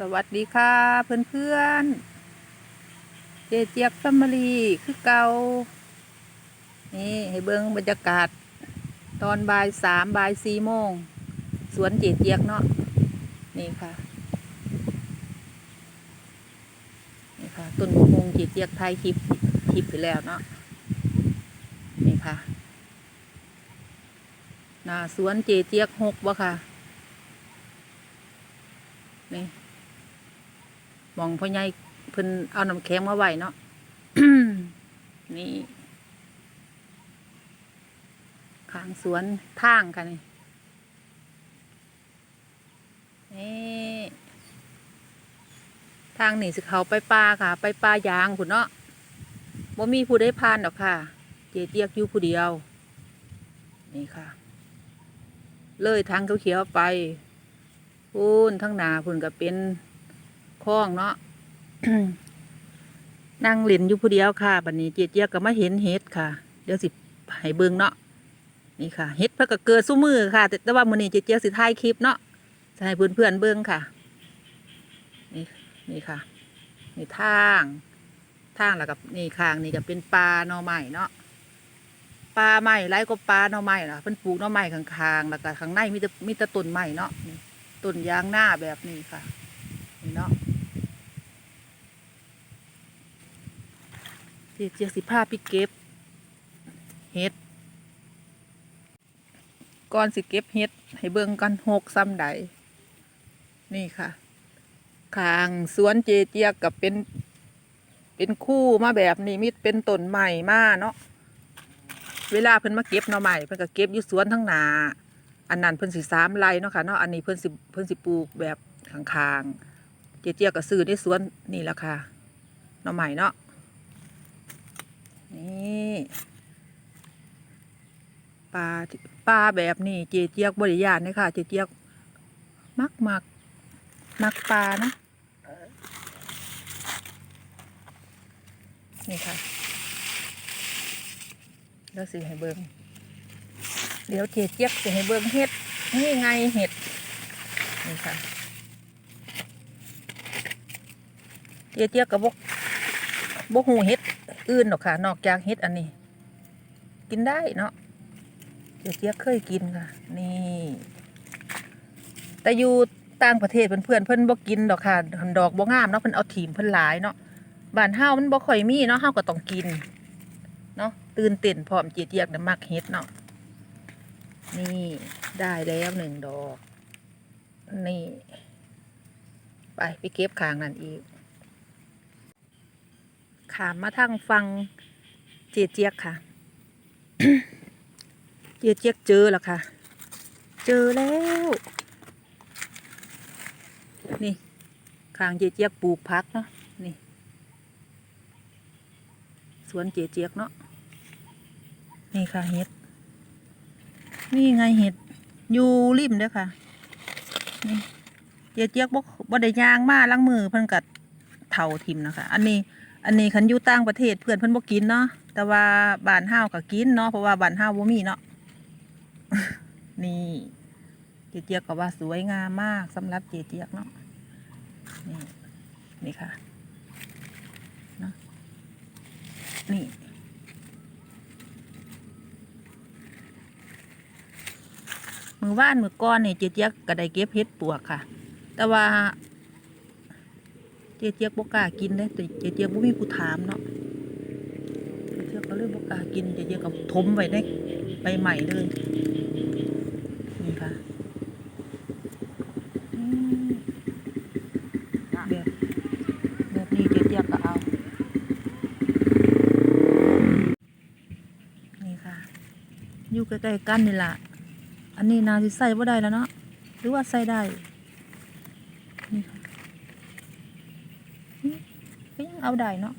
สวัสดีค่ะเพื่อนเพื่อนๆเจเจียบแฟมิลี่คือเก่านี่ให้เบิ้งบรรยากาศ ตอนบ่ายสามบ่ายสี่โมง สวนเจเจียบเนาะนี่ค่ะ นี่ค่ะต้นมะม่วงเจเจียบไทยคลิปคลิปไปแล้วเนาะนี่ค่ะหน้าสวนเจเจียบหกวะค่ะนี่ มองพ่อใหญ่เพิ่นเอาน้ำแข็งมาไว้เนาะนี่ข้างสวนทางค่ะนี่นี่ทางนี่สิเขาไปป่าค่ะ ไปป่ายางพุ่นเนาะบ่มีผู้ได้ผ่านดอกค่ะ เจเตียกอยู่ผู้เดียว นี่ค่ะ เลยทางเขาเขียวไปพูนทั้งหนาพุ่นก็เป็น คลองเนาะนั่งเล่นอยู่ผู้เดียวค่ะบัดนี้เจี๊ยบก็มาเห็นเห็ดค่ะ เดี๋ยวสิให้เบิ่งเนาะนี่ค่ะเห็ดเพิ่นก็เกิดสู้มือค่ะ แต่ว่ามื้อนี้เจี๊ยบสิถ่ายคลิปเนาะจะให้เพื่อนๆเบิ่งค่ะ นี่นี่ค่ะนี่ทางทางแล้วกับนี่ข้างนี่ก็เป็นปลาหน่อไม้เนาะปลาไม้ไรก็ปลาหน่อไม้ล่ะเพิ่นปลูกหน่อไม้ข้างๆแล้วก็ข้างในมีแต่มีแต่ต้นไม้เนาะต้นยางหน้าแบบนี้ค่ะนี่เนาะ เจียเจียสิผ้าพี่เก็บเห็ดก่อนสิเก็บเห็ด ให้เบิ่งกันหกซ้ำใดนี่ค่ะคางสวนเจเจียกับเป็น เป็นคู่มาแบบนี้มิดเป็นต้นใหม่มาเนาะเวลาเพิ่นมาเก็บหน่อใหม่เพิ่นก็เก็บอยู่สวนทั้งนาอันนั้นเพิ่นสิสามไร่เนาะค่ะเนาะอันนี้เพิ่นสิเพิ่นสิปลูกแบบข้างๆเจี๊ยบก็ซื้อในสวนนี่แหละค่ะหน่อใหม่เนาะ นี่ปลาปลาแบบนี้เจเจี๊ยบบริยานเลยค่ะ เจเจี๊ยบมักมักมักปลานะนี่ค่ะแล้วสิให้เบิ่งเดี๋ยวเจเจี๊ยบจะให้เบิ่งเห็ดนี่ไงเห็ดนี่ค่ะเจเจี๊ยบกับบกบกหูเห็ด อื่นหรอกค่ะ นอกจากเห็ดอันนี้ กินได้เนาะเจเจี๊ยบเคยกินค่ะ นี่ แต่อยู่ต่างประเทศเพื่อนเพื่อนเพิ่นบ่กินดอกค่ะหันดอกบ่งามเนาะเพิ่นเอาถีมเพิ่นหลายเนาะบ้านเฮามันบ่ค่อยมีเนาะเฮาก็ต้องกินเนาะตื่นเต้นพร้อมเจเจี๊ยบน่ะมักเห็ดเนาะนี่ได้แล้วหนึ่งดอก นี่ ไปไปเก็บขางนั่นอีก ขามมาทางฟังเจียเจียกค่ะ เจียเจียกเจอแล้วค่ะ เจอแล้ว นี่ขางเจียเจียกปลูกพักเนาะนี่สวนเจียเจียกเนาะนี่ค่ะเฮ็ดนี่ไงเห็ดอยู่ริมเด้อค่ะนี่เจี๊ยกเจี๊ยกบ่บ่ได้ยางมาล้างมือเพิ่นกัดเท่าทิมนะคะ อันนี้ อันนี้คันอยู่ต่างประเทศเพื่อนเพิ่นบ่กินเนาะแต่ว่าบ้านเฮาก็กินเนาะเพราะว่าบ้านเฮาบ่มีเนาะนี่เจี๊ยกเจียกก็ว่าสวยงามมากสำหรับเจียกเจี๊ยกเนาะนี่นี่ค่ะเนาะนี่มือว่านมือก้อนนี่เจี๊ยกก็ได้เก็บเห็ดปวกค่ะ แต่ว่า เจี๊ยกบกล้ากินเด้แต่เจี๊ยกบ่มีผู้ถามเนาะเจี๊ยกก็เลยบกล้ากินเจี๊ยกก็ทมไว้ในใบใหม่เลยนี่ค่ะอืมแบบแบบนี้เจี๊ยกก็เอานี่ค่ะอยู่ใกล้ๆกันนี่ล่ะอันนี้นาสิใส่บ่ได้แล้วเนาะหรือว่าใส่ได้ นี่ค่ะนี่ก็ยัง เอาได้เนาะ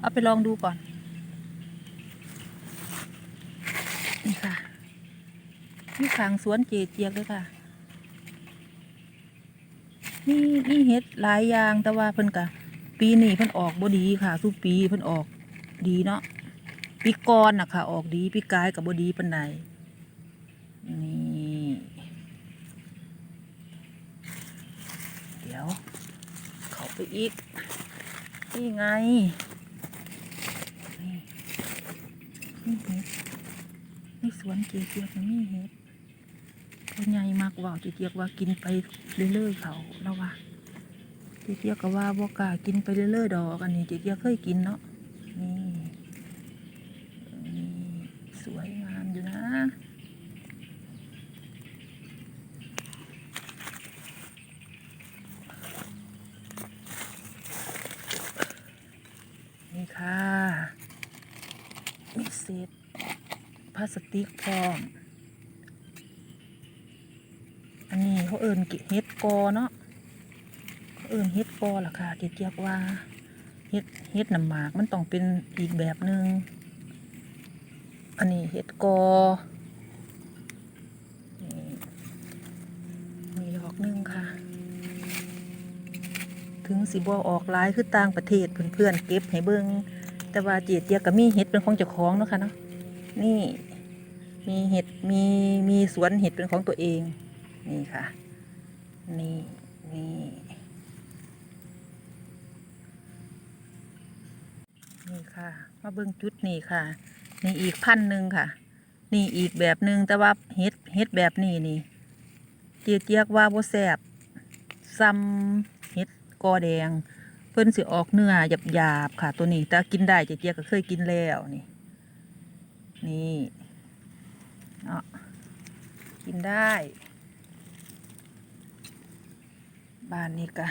เอาไปลองดูก่อน นี่ค่ะนี่ขางสวนเจเจียกเลยค่ะนี่นี่เฮ็ดหลายอย่างแต่ว่าเพิ่นกะปีนี้เพิ่นออกบ่ดีค่ะสู้ปีเพิ่นออกดีเนาะปีก่อนน่ะค่ะ ออกดีปีกายกับบ่ดีปานใดนี่เดี๋ยว เขาไปอีก นี่ไงนี่เห็ดนี่สวนเกียเกียกมีเห็ดตัวใหญ่มากว่าเจียเกียกว่ากินไปเรื่อยๆเขาแล้วว่าเจียเกียกก็ว่าบ่กล้ากินไปเรื่อยๆดอกอันนี้เจียเจียกเคยกินเนาะนี่นี่สวยงามอยู่นะ นี่ค่ะ มี เศษพลาสติกพร้อม อันนี้เขาเอินกิเฮ็ดกอเนาะเขาเอินเฮ็ดกอล่ะค่ะเจียกว่าเฮ็ดเฮ็ดน้ำหมากมันต้องเป็นอีกแบบหนึง่งอันนี้เฮ็ดกอนี่มีดอกหนึงค่ะ ถึงสิบ่ออกลายคือต่างประเทศเพื่อนๆเก็บให้เบิ่ง แต่ว่าเจียเจียก็มีเห็ดเป็นของเจ้าของเนาะค่ะเนาะนี่มีเห็ดมีมีสวนเห็ดเป็นของตัวเอง นี่ค่ะ นี่นี่นี่ค่ะ มาเบิ่งจุดนี่ค่ะ นี่อีกพันหนึ่งค่ะ นี่อีกแบบหนึ่งแต่ว่าเห็ดเห็ดแบบนี้นี่ เจียเจียกว่าโบแซ่บซ้ำเห็ดกอแดง เพิ่นสิออกเนื้อหยาบๆค่ะ ตัวนี้แต่กินได้เจียเจียก็เคยกินแล้วนี่ นี่เนาะกินได้บ้านนี้กะ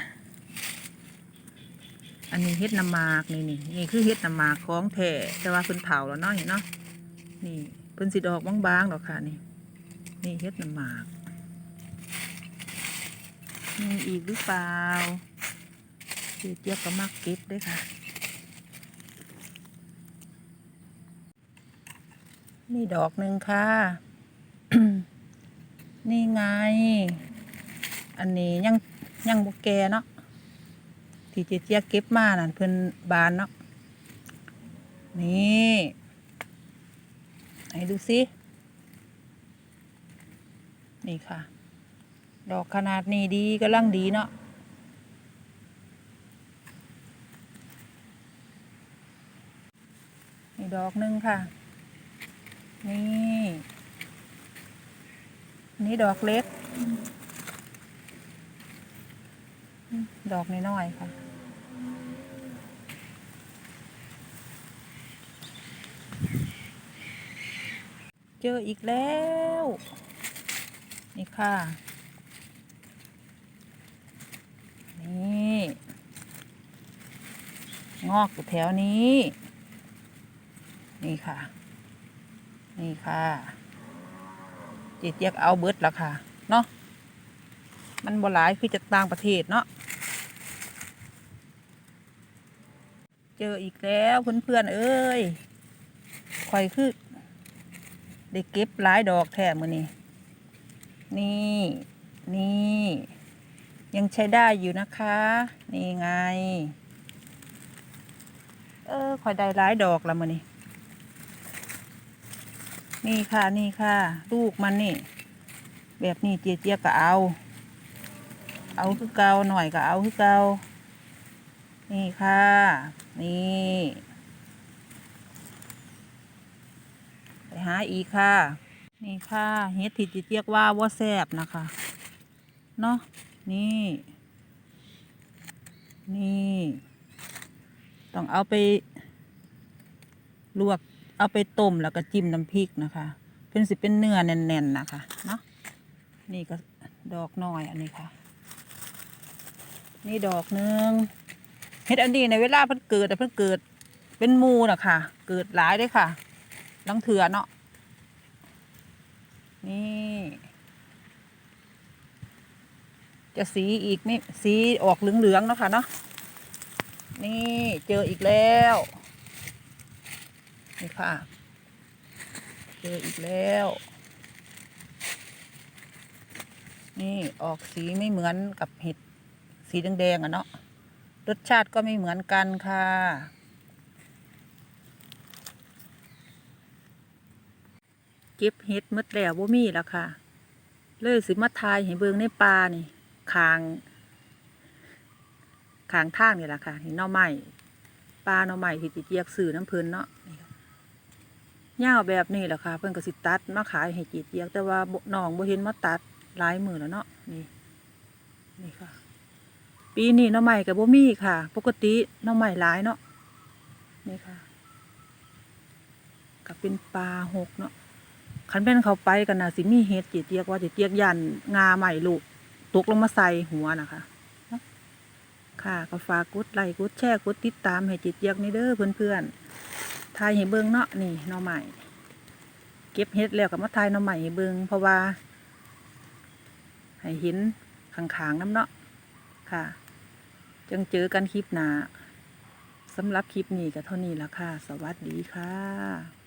อันนี้เฮ็ดน้ำหมากนี่นี่นี่คือเฮ็ดน้ำหมากของแท้แต่ว่าเพิ่นเผาแล้วเนาะเห็นเนาะนี่เพิ่นสิดอกบางๆดอกค่ะนี่ นี่เฮ็ดน้ำหมากมีอีกหรือเปล่า เจี๊ยบเจี๊ยบก็มักเก็บด้วยค่ะ นี่ดอกหนึ่งค่ะ นี่ไง อันนี้ยังยังบกแกเนาะที่เจี๊ยบเจี๊ยบเก็บมานั่นเพิ่อนบานเนาะนี่ให้ดูสินี่ค่ะ ดอกขนาดนี้ดีกำลังดีเนาะ ดอกหนึ่งค่ะ นี่ นี่ดอกเล็ก ดอกน้อยๆค่ะเจออีกแล้ว นี่ค่ะ นี่ งอกอยู่แถวนี้ นี่ค่ะ นี่ค่ะจิตเรียกเอาเบิดแล้วค่ะ เนาะมันบ่หลายคือจากต่างประเทศเนาะเจออีกแล้วเพื่อนๆเอ้ยข่อยคือได้เก็บหลายดอกแถมมือนี่นี่นี่ยังใช้ได้อยู่นะคะ นี่ไง เออข่อยได้หลายดอกล้วมือนี่ นี่ค่ะนี่ค่ะ ลูกมันนี่ แบบนี้เจี๊ยเจี๊ยก็เอา เอาคือเกาหน่อยก็เอาคือเกานี่ค่ะ นี่ไปหาอีกค่ะ นี่ค่ะเฮ็ดที่จิเรียกว่าว่าแซบนะคะเนาะนี่ นี่ ต้องเอาไป ลวก เอาไปต้มแล้วก็จิ้มน้ำพริกนะคะเพิ่นสิเป็นเนื้อแน่นๆนะคะเนาะนี่ก็ดอกน้อยอันนี้ค่ะ นี่ดอกหนึ่งเฮ็ดอันนี้ในเวลาเพิ่นเกิดแต่เพิ่นเกิดเป็นมูนะค่ะ เกิดหลายเด้วยค่ะลังเถื่อเนาะนี่ จะสีอีกไม่สีออกเหลืองๆเนาะค่ะเนาะนี่เจออีกแล้ว นี่ค่ะ เจออีกแล้ว นี่ออกสีไม่เหมือนกับเห็ดสีแดงๆอะเนาะ รสชาติก็ไม่เหมือนกันค่ะ เก็บเห็ดมดแล้วบ่มีแล้วค่ะ เลยสิมาทายให้เบิ่งในป่านี่คางข้างทางนี่แหละค่ะนี่หน่อไม้ปลาน่อไม้ที่ติดเจียกซื้อน้ำเพิ่นเนาะ ยาวแบบนี้แหละค่ะ เพิ่อนก็สิตัดมาขายให้จีดเจียกแต่ว่าน้องบ่เห็นมาตัดหลายมือแล้วเนาะนี่นี่ค่ะ ปีนี้น่อไม้ก็บ่มีค่ะ ปกติน่อไม้หลายเนาะนี่ค่ะก็เป็นปลาหกเนาะคันแม่นเขาไปกันนะสิมีเฮ็ดจีดเจียกว่าจีดเจียกยันงาใหม่ลูกตกลงมาใส่หัวนะคะค่ะก็ฝากกดไลค์กดแชร์กดติดตามให้จิตเยียกนี่เด้อเพื่อนๆ ทายให้เบิ้งเนาะนี่หน่อใหม่เก็บเฮ็ดแล้วกับมาทายหน่อใหม่ให้เบิ้งเพราะว่า ให้เห็นขางๆน้ำเนาะค่ะ จังเจอกันคลิปหน้าสำหรับคลิปนี้ก็เท่านี้ละค่ะ สวัสดีค่ะ